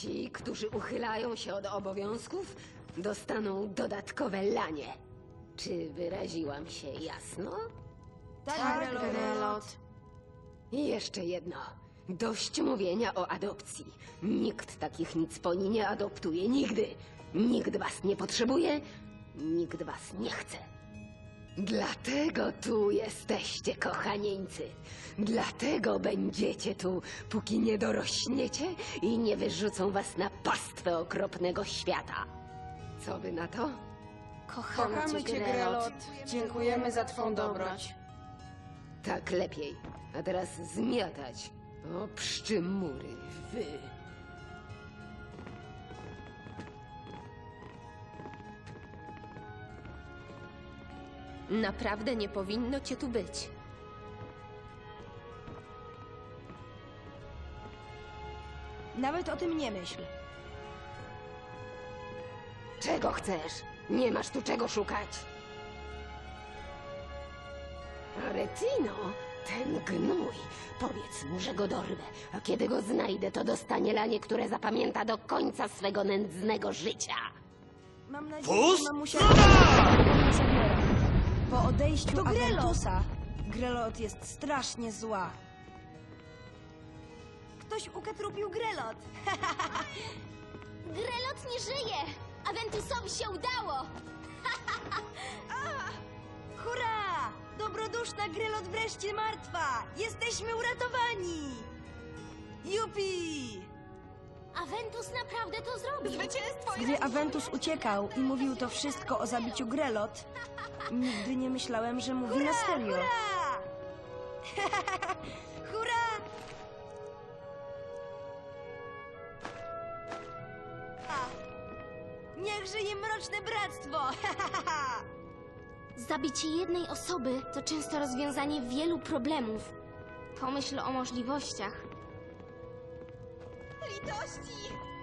Ci, którzy uchylają się od obowiązków, dostaną dodatkowe lanie. Czy wyraziłam się jasno? Tak, Grelot. I jeszcze jedno. Dość mówienia o adopcji. Nikt takich nic poni nie adoptuje nigdy. Nikt was nie potrzebuje, nikt was nie chce. Dlatego tu jesteście, kochanieńcy. Dlatego będziecie tu, póki nie dorośniecie i nie wyrzucą was na pastwę okropnego świata. Co wy na to? Kochamy, Kochamy cię, Grelot. Dziękujemy za twą dobroć. Tak lepiej. A teraz zmiatać. O pszczymury, wy. Naprawdę nie powinno cię tu być. Nawet o tym nie myśl. Czego chcesz? Nie masz tu czego szukać. Aretino, ten gnój. Powiedz mu, że go dorwę, a kiedy go znajdę, to dostanie lanie, które zapamięta do końca swego nędznego życia. Mam nadzieję, Fus? że mamusia nie zabiera. Po odejściu To Grelot. Aventusa, Grelot jest strasznie zła. Ktoś ukatrupił Grelot. Grelot nie żyje! Aventusowi się udało! Hurra! Dobroduszna Grelot wreszcie martwa! Jesteśmy uratowani! Jupi! Aventus naprawdę to zrobił! Zwycięstwo Gdy Aventus uciekał i mówił to wszystko o zabiciu Grelot, nigdy nie myślałem, że mówi na serio. Hurra! Hurra! A! Niech żyje mroczne bractwo! Zabicie jednej osoby to często rozwiązanie wielu problemów. Pomyśl o możliwościach. Litości!